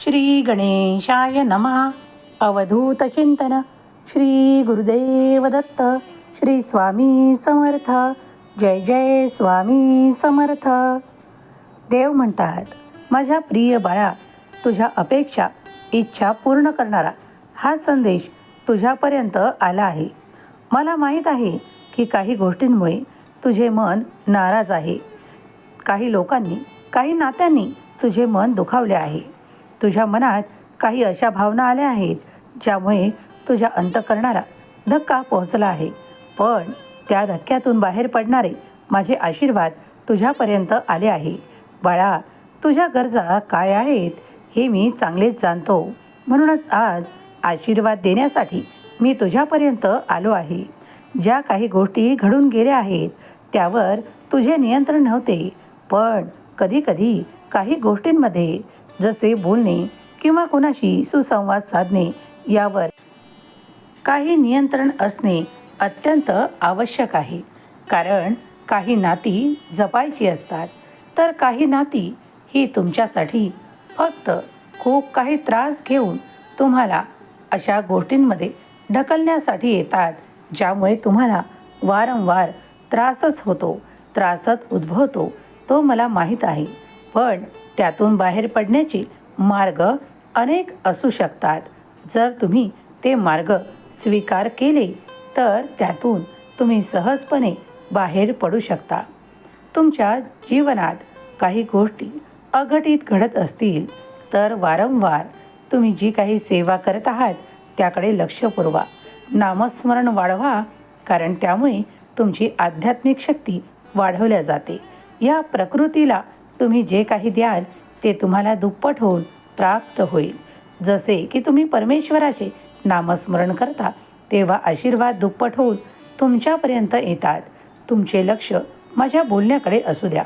श्री गणेशाय नमः। अवधूत चिंतन श्री गुरुदेव दत्त श्री स्वामी समर्थ। जय जय स्वामी समर्थ। देव म्हणतात माझ्या प्रिय बाळा तुझ्या अपेक्षा इच्छा पूर्ण करणारा हा संदेश तुझ्यापर्यंत आला आहे. मला माहीत आहे की काही गोष्टींमुळे तुझे मन नाराज आहे. काही लोकांनी काही नात्यांनी तुझे मन दुखावले आहे. तुझ्या मनात काही अशा भावना आल्या आहेत ज्यामुळे तुझ्या अंतकरणाला धक्का पोहोचला आहे. पण त्या धक्क्यातून बाहेर पडणारे माझे आशीर्वाद तुझ्यापर्यंत आले आहे. बाळा तुझ्या गरजा काय आहेत हे मी चांगलेच जाणतो. म्हणूनच आज आशीर्वाद देण्यासाठी मी तुझ्यापर्यंत आलो आहे. ज्या काही गोष्टी घडून गेल्या आहेत त्यावर तुझे नियंत्रण नव्हते. पण कधीकधी काही गोष्टींमध्ये जसे बोलणे किंवा कोणाशी सुसंवाद साधणे यावर काही नियंत्रण असणे अत्यंत आवश्यक आहे. कारण काही नाती जपायची असतात. तर काही नाती ही तुमच्यासाठी फक्त खूप काही त्रास घेऊन तुम्हाला अशा गोष्टींमध्ये ढकलण्यासाठी येतात ज्यामुळे तुम्हाला वारंवार त्रासच होतो. त्रासच उद्भवतो तो मला माहीत आहे. पण त्यातून बाहेर पडण्याचे मार्ग अनेक असू शकतात. जर तुम्ही ते मार्ग स्वीकार केले तर त्यातून तुम्ही सहजपणे बाहेर पडू शकता. तुमच्या जीवनात काही गोष्टी अघटित घडत असतील तर वारंवार तुम्ही जी काही सेवा करत आहात त्याकडे लक्ष पुरवा. नामस्मरण वाढवा कारण त्यामुळे तुमची आध्यात्मिक शक्ती वाढवल्या जाते. या प्रकृतीला तुम्ही जे काही द्याल ते तुम्हाला दुप्पट होऊन प्राप्त होईल. जसे की तुम्ही परमेश्वराचे नामस्मरण करता तेव्हा आशीर्वाद दुप्पट होऊन तुमच्यापर्यंत येतात. तुमचे लक्ष माझ्या बोलण्याकडे असू द्या.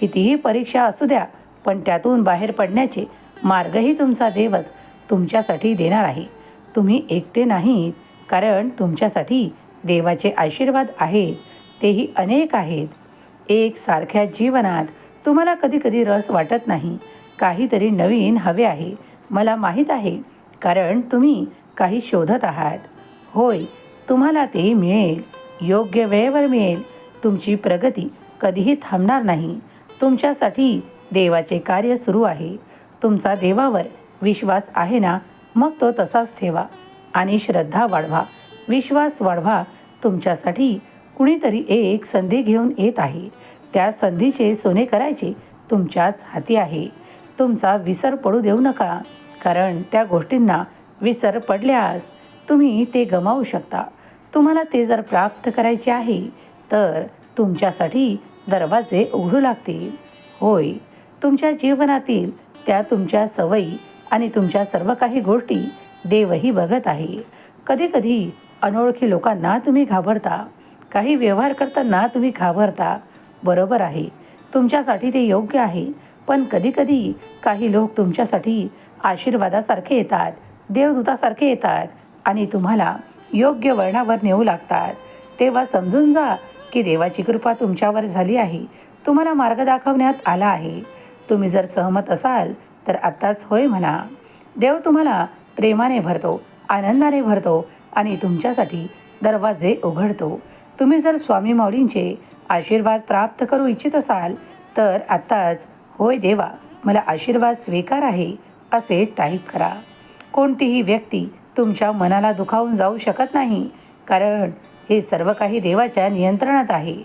कितीही परीक्षा असू द्या पण त्यातून बाहेर पडण्याचे मार्गही तुमचा देवच तुमच्यासाठी देणार आहे. तुम्ही एकटे नाहीत कारण तुमच्यासाठी देवाचे आशीर्वाद आहेत तेही अनेक आहेत. एक सारख्या जीवनात तुम्हाला कधी कधी रस वाटत नाही. काहीतरी नवीन हवे आहे. मला माहीत आहे कारण तुम्ही काही शोधत आहात. होय तुम्हाला ते मिळेल. योग्य वेळेवर मिळेल. तुमची प्रगती कधीही थांबणार नाही. तुमच्यासाठी देवाचे कार्य सुरू आहे. तुमचा देवावर विश्वास आहे ना? मग तो तसाच ठेवा आणि श्रद्धा वाढवा. विश्वास वाढवा. तुमच्यासाठी कुणीतरी एक संधी घेऊन येत आहे. त्या संधीचे सोने करायचे तुमच्याच हाती आहे. तुमचा विसर पडू देऊ नका कारण त्या गोष्टींना विसर पडल्यास तुम्ही ते गमावू शकता. तुम्हाला ते जर प्राप्त करायचे आहे तर तुमच्यासाठी दरवाजे उघडू लागतील. होय तुमच्या जीवनातील त्या तुमच्या सवयी आणि तुमच्या सर्व काही गोष्टी देवही बघत आहे. कधीकधी अनोळखी लोकांना तुम्ही घाबरता. काही व्यवहार करताना तुम्ही घाबरता. बरोबर आहे. तुमच्यासाठी ते योग्य आहे. पण कधीकधी काही लोक तुमच्यासाठी आशीर्वादासारखे येतात देवदूतासारखे येतात आणि तुम्हाला योग्य वळणावर नेऊ लागतात. तेव्हा समजून जा की देवाची कृपा तुमच्यावर झाली आहे. तुम्हाला मार्ग दाखवण्यात आला आहे. तुम्ही जर सहमत असाल तर आत्ताच होय म्हणा. देव तुम्हाला प्रेमाने भरतो आनंदाने भरतो आणि तुमच्यासाठी दरवाजे उघडतो. तुम्ही जर स्वामी माऊलींचे आशीर्वाद प्राप्त करू इच्छित असाल तर आत्ताच होय देवा मला आशीर्वाद स्वीकार आहे असे टाईप करा. कोणतीही व्यक्ती तुमच्या मनाला दुखावून जाऊ शकत नाही कारण हे सर्व काही देवाच्या नियंत्रणात आहे.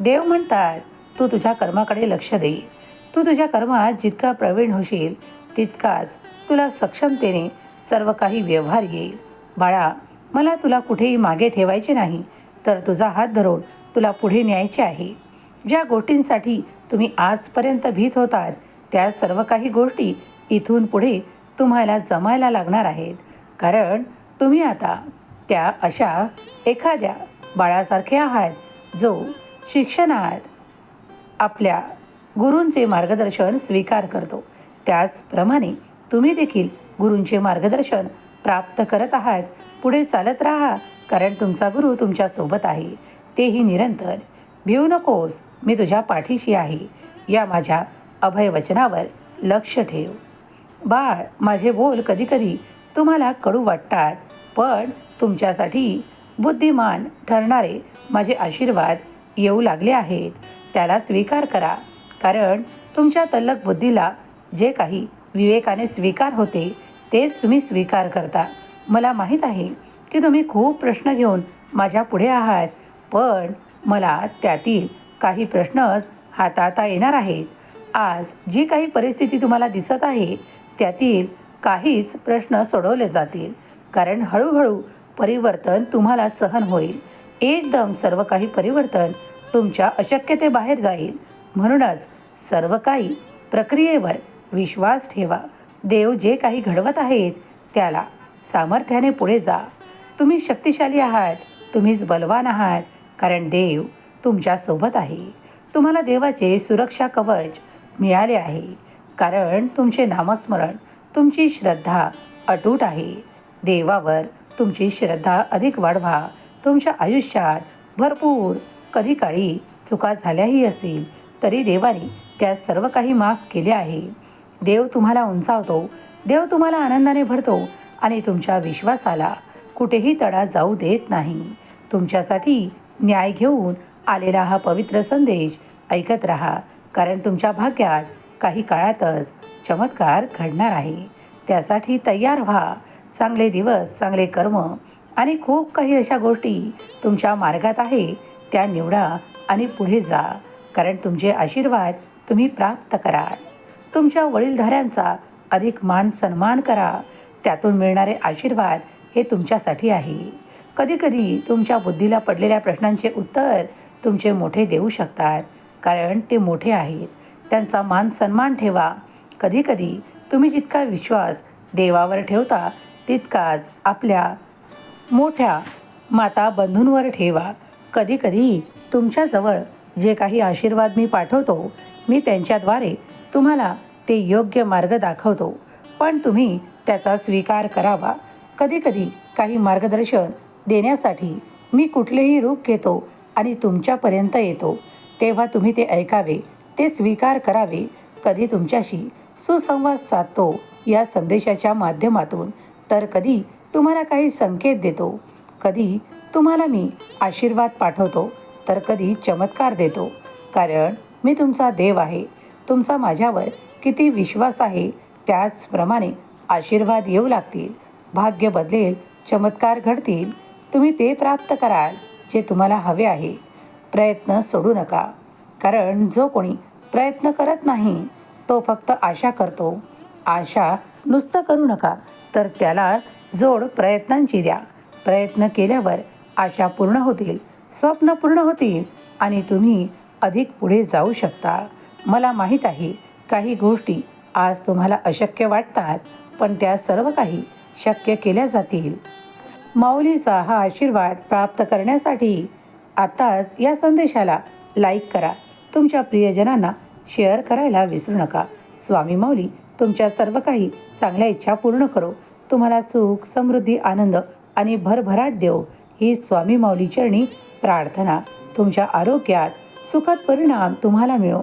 देव म्हणतात तू तुझ्या कर्माकडे लक्ष दे. तू तुझ्या कर्मात जितका प्रवीण होशील तितकाच तुला सक्षमतेने सर्व काही व्यवहार येईल. बाळा मला तुला कुठेही मागे ठेवायचे नाही तर तुझा हात धरून तुला पुढे न्यायचे आहे. ज्या गोष्टींसाठी तुम्ही आजपर्यंत भीत होतात त्या सर्व काही गोष्टी इथून पुढे तुम्हाला जमायला लागणार आहेत. कारण तुम्ही आता त्या अशा एखाद्या बाळासारखे आहात जो शिक्षणात आपल्या गुरूंचे मार्गदर्शन स्वीकार करतो. त्याचप्रमाणे तुम्ही देखील गुरूंचे मार्गदर्शन प्राप्त करत आहात. पुढे चालत राहा कारण तुमचा गुरु तुमच्यासोबत आहे. तेही निरंतर. भिवू नकोस मी तुझ्या पाठीशी आहे. या माझ्या अभयवचनावर लक्ष ठेव. बाळ माझे बोल कधीकधी तुम्हाला कडू वाटतात पण तुमच्यासाठी बुद्धिमान ठरणारे माझे आशीर्वाद येऊ लागले आहेत. त्याला स्वीकार करा कारण तुमच्या तल्लक बुद्धीला जे काही विवेकाने स्वीकार होते तेच तुम्ही स्वीकार करता. मला माहीत आहे की तुम्ही खूप प्रश्न घेऊन माझ्या पुढे आहात पण मला त्यातील काही प्रश्नच हाताळता येणार आहेत. आज जी काही परिस्थिती तुम्हाला दिसत आहे त्यातील काहीच प्रश्न सोडवले जातील. कारण हळूहळू परिवर्तन तुम्हाला सहन होईल. एकदम सर्व काही परिवर्तन तुमच्या अशक्यतेबाहेर जाईल. म्हणूनच सर्व काही प्रक्रियेवर विश्वास ठेवा. देव जे काही घडवत आहेत त्याला सामर्थ्याने पुढे जा. तुम्ही शक्तिशाली आहात तुम्हीच बलवान आहात कारण देव तुमच्यासोबत आहे. तुम्हाला देवाचे सुरक्षा कवच मिळाले आहे. कारण तुमचे नामस्मरण तुमची श्रद्धा अटूट आहे. देवावर तुमची श्रद्धा अधिक वाढवा. तुमच्या आयुष्यात भरपूर कधी काळी चुका झाल्याही असतील तरी देवाने त्या सर्व काही माफ केले आहे. देव तुम्हाला उंचावतो देव तुम्हाला आनंदाने भरतो आणि तुमच्या विश्वासाला कुठेही तडा जाऊ देत नाही. तुमच्यासाठी न्याय घेऊन आलेला हा पवित्र संदेश ऐकत राहा कारण तुमच्या भाग्यात काही काळातच चमत्कार घडणार आहे. त्यासाठी तयार व्हा. चांगले दिवस चांगले कर्म आणि खूप काही अशा गोष्टी तुमच्या मार्गात आहे त्या निवडा आणि पुढे जा कारण तुमचे आशीर्वाद तुम्ही प्राप्त कराल. तुमच्या वडीलधाऱ्यांचा अधिक मान सन्मान करा. त्यातून मिळणारे आशीर्वाद हे तुमच्यासाठी आहे. कधीकधी तुमच्या बुद्धीला पडलेल्या प्रश्नांचे उत्तर तुमचे मोठे देऊ शकतात कारण ते मोठे आहेत. त्यांचा मान सन्मान ठेवा. कधीकधी तुम्ही जितका विश्वास देवावर ठेवता तितकाच आपल्या मोठ्या माता बंधूंवर ठेवा. कधीकधी तुमच्याजवळ जे काही आशीर्वाद मी पाठवतो मी त्यांच्याद्वारे तुम्हाला ते योग्य मार्ग दाखवतो. पण तुम्ही त्याचा स्वीकार करावा. कधीकधी काही मार्गदर्शन देण्यासाठी मी कुठलेही रूप घेतो आणि तुमच्यापर्यंत येतो. तेव्हा तुम्ही ते ऐकावे ते स्वीकार करावे. कधी तुमच्याशी सुसंवाद साधतो या संदेशाच्या माध्यमातून तर कधी तुम्हाला काही संकेत देतो. कधी तुम्हाला मी आशीर्वाद पाठवतो तर कधी चमत्कार देतो. कारण मी तुमचा देव आहे. तुमचा माझ्यावर किती विश्वास आहे त्याचप्रमाणे आशीर्वाद येऊ लागतील. भाग्य बदलेल चमत्कार घडतील. तुम्ही ते प्राप्त कराल जे तुम्हाला हवे आहे. प्रयत्न सोडू नका. कारण जो कोणी प्रयत्न करत नाही तो फक्त आशा करतो. आशा नुसतं करू नका तर त्याला जोड प्रयत्नांची द्या. प्रयत्न केल्यावर आशा पूर्ण होतील स्वप्न पूर्ण होतील आणि तुम्ही अधिक पुढे जाऊ शकता. मला माहीत आहे काही गोष्टी आज तुम्हाला अशक्य वाटतात पण त्या सर्व काही शक्य केल्या जातील. माऊलीचा हा आशीर्वाद प्राप्त करण्यासाठी आत्ताच या संदेशाला लाईक करा. तुमच्या प्रियजनांना शेअर करायला विसरू नका. स्वामी माऊली तुमच्या सर्व काही चांगल्या इच्छा पूर्ण करो. तुम्हाला सुख समृद्धी आनंद आणि भरभराट देव ही स्वामी माऊली चरणी प्रार्थना. तुमच्या आरोग्यात सुखद परिणाम तुम्हाला मिळो.